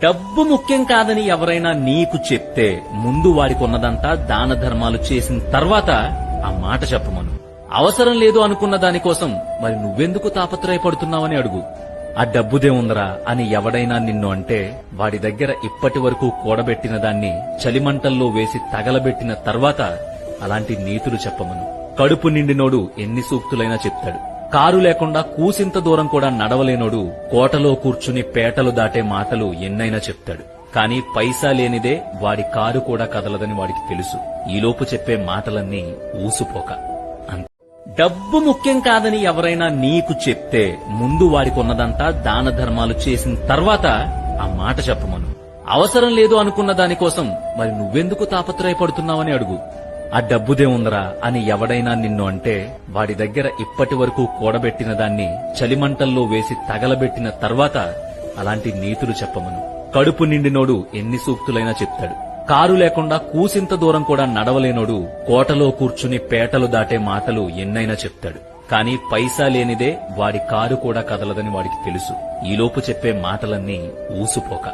డబ్బు ముఖ్యం కాదని ఎవరైనా నీకు చెప్తే ముందు వాడికి ఉన్నదంతా దాన ధర్మాలు చేసిన తర్వాత ఆ మాట చెప్పమను. అవసరం లేదు అనుకున్న దానికోసం మరి నువ్వెందుకు తాపత్రయపడుతున్నావని అడుగు. ఆ డబ్బుదే ఉందరా అని ఎవడైనా నిన్ను అంటే వాడి దగ్గర ఇప్పటి వరకు కూడబెట్టిన దాన్ని చలిమంటల్లో వేసి తగలబెట్టిన తర్వాత అలాంటి నీతులు చెప్పమను. కడుపు నిండినోడు ఎన్ని సూక్తులైనా చెప్తాడు. కారు లేకుండా కూసింత దూరం కూడా నడవలేనోడు కోటలో కూర్చుని పేటలు దాటే మాటలు ఎన్నైనా చెప్తాడు. కాని పైసా లేనిదే వాడి కారు కూడా కదలదని వాడికి తెలుసు. ఈలోపు చెప్పే మాటలన్నీ ఊసుపోక. డబ్బు ముఖ్యం కాదని ఎవరైనా నీకు చెప్తే ముందు వాడికి ఉన్నదంతా దాన ధర్మాలు చేసిన తర్వాత ఆ మాట చెప్పమను. అవసరం లేదు అనుకున్న దానికోసం మరి నువ్వెందుకు తాపత్రయపడుతున్నావని అడుగు. ఆ డబ్బుదే ఉందరా అని ఎవడైనా నిన్ను అంటే వాడి దగ్గర ఇప్పటి వరకు కూడబెట్టిన దాన్ని చలిమంటల్లో వేసి తగలబెట్టిన తర్వాత అలాంటి నీతులు చెప్పమను. కడుపు నిండినోడు ఎన్ని సూక్తులైనా చెప్తాడు. కారు లేకుండా కూసింత దూరం కూడా నడవలేనోడు కోటలో కూర్చుని పేటలు దాటే మాటలు ఎన్నైనా చెప్తాడు. కానీ పైసా లేనిదే వాడి కారు కూడా కదలదని వాడికి తెలుసు. ఈలోపు చెప్పే మాటలన్నీ ఊసుపోక.